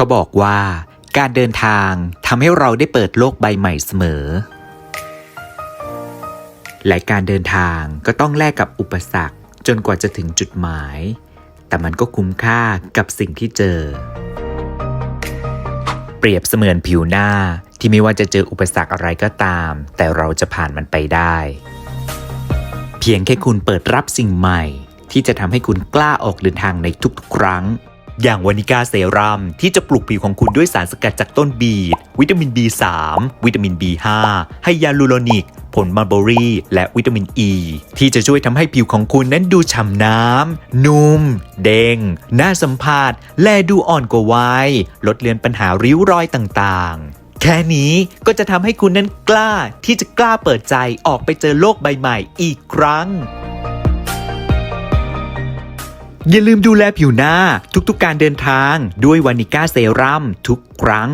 เขาบอกว่าการเดินทางทำให้เราได้เปิดโลกใบใหม่เสมอ และการเดินทางก็ต้องแลกกับอุปสรรคจนกว่าจะถึงจุดหมาย แต่มันก็คุ้มค่ากับสิ่งที่เจอ เปรียบเสมือนผิวหน้าที่ไม่ว่าจะเจออุปสรรคอะไรก็ตาม แต่เราจะผ่านมันไปได้ เพียงแค่คุณเปิดรับสิ่งใหม่ ที่จะทำให้คุณกล้าออกเดินทางในทุกๆ ครั้ง อย่างวานิกาเซรั่มที่จะปลุกผิวของคุณด้วยสารสกัดจากต้นบีทวิตามิน B3 วิตามิน B5 ไฮยาลูโรนิก ผลมัลเบอรี่ และวิตามินอ e, ีที่จะช่วยทำให้ผิวของคุณนั้นดูฉ่ำน้ำ นุ่ม เด้ง น่าสัมผัส และดูอ่อนกว่าวัยลดเลือนปัญหาริ้วรอยต่างๆ แค่นี้ก็จะทำให้คุณนั้นกล้าที่จะกล้าเปิดใจออกไปเจอโลกใบใหม่อีกครั้ง อย่าลืมดูแลผิวหน้าทุกๆการเดินทางด้วยวานิก้าเซรั่มทุกครั้ง